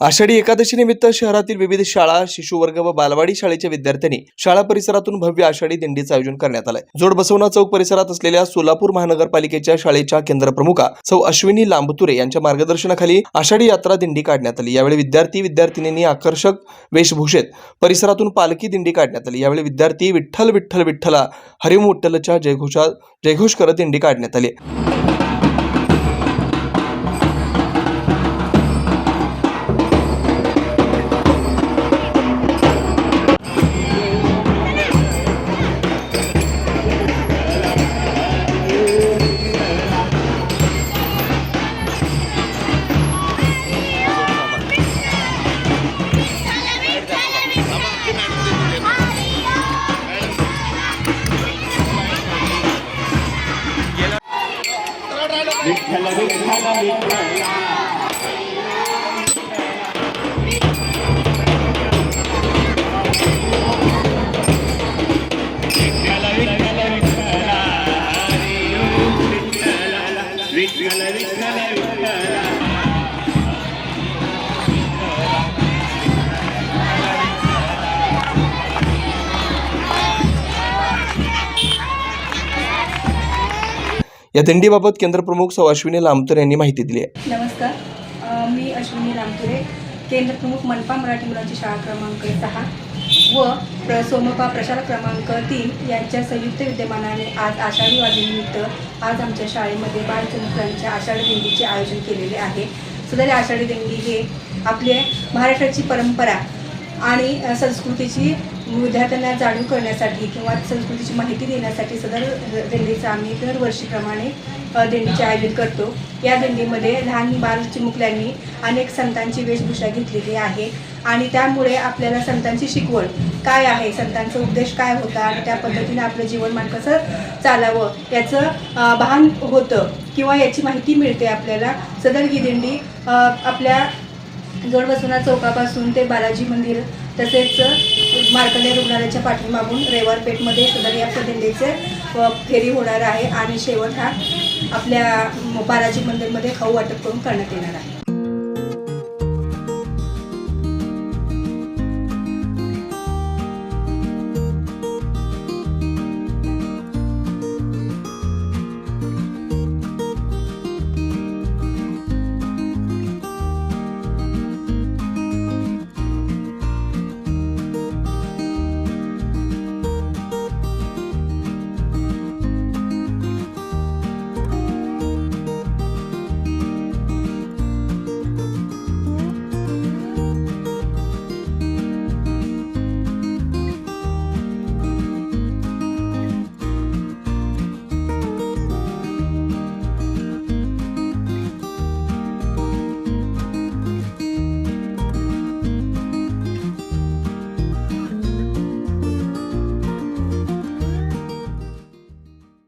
आषाढी एकादशी निमित्त शहरातील विविध शाळा शिशुवर्ग व बालवाडी शाळेच्या विद्यार्थ्यांनी शाळा परिसरातून भव्य आषाढी दिंडीचं आयोजन करण्यात आलंय. जोड बसवना चौक परिसरात असलेल्या सोलापूर महानगरपालिकेच्या शाळेच्या केंद्रप्रमुखा सौ अश्विनी लांबतुरे यांच्या मार्गदर्शनाखाली आषाढी यात्रा दिंडी काढण्यात आली. यावेळी विद्यार्थी विद्यार्थिनींनी आकर्षक वेशभूषेत परिसरातून पालखी दिंडी काढण्यात आली. यावेळी विद्यार्थी विठ्ठल विठ्ठल विठ्ठला हरिम विठ्ठलच्या जयघोषा जयघोष करत दिंडी काढण्यात आली. विठ्ठल विठ्ठल विठ्ठला विठ्ठल विठ्ठल या दिंडीबाबत केंद्रप्रमुख सौ अश्विनी लांबतर यांनी माहिती दिली आहे. नमस्कार. मी अश्विनी लामतुरे केंद्रप्रमुख मनपा मराठी मुलांची शाळा क्रमांक सहा व प्र सोमपा प्रशाला क्रमांक तीन यांच्या संयुक्त विद्यमानाने आज आषाढी वाढीनिमित्त आज आमच्या शाळेमध्ये बालचंद्रांच्या आषाढी दिंडीचे आयोजन केलेले आहे. सदर आषाढी दिंडी हे आपले महाराष्ट्राची परंपरा आणि संस्कृतीची विद्यार्थ्यांना जाणीव करण्यासाठी किंवा संस्कृतीची माहिती देण्यासाठी सदर दिंडीचं आम्ही दरवर्षीप्रमाणे दिंडीचे आयोजन करतो. या दिंडीमध्ये लहान बाल चिमुकल्यांनी अनेक संतांची वेशभूषा घेतलेली आहे आणि त्यामुळे आपल्याला संतांची शिकवण काय आहे संतांचा उद्देश काय होता आणि त्या पद्धतीने आपलं जीवनमान कसं चालावं याचं भान होतं किंवा याची माहिती मिळते आपल्याला. सदर ही दिंडी आपल्या जोडबसवना चौकापासून ते बालाजी मंदिर तसेच मार्कंडे रुग्णालयाच्या पाठीमागून रेवारपेठमध्ये सदर या प्रतिंधेचे फेरी होणार आहे आणि शेवट हा आपल्या बालाजी मंदिरमध्ये खाऊ वाटप करून करण्यात येणार आहे.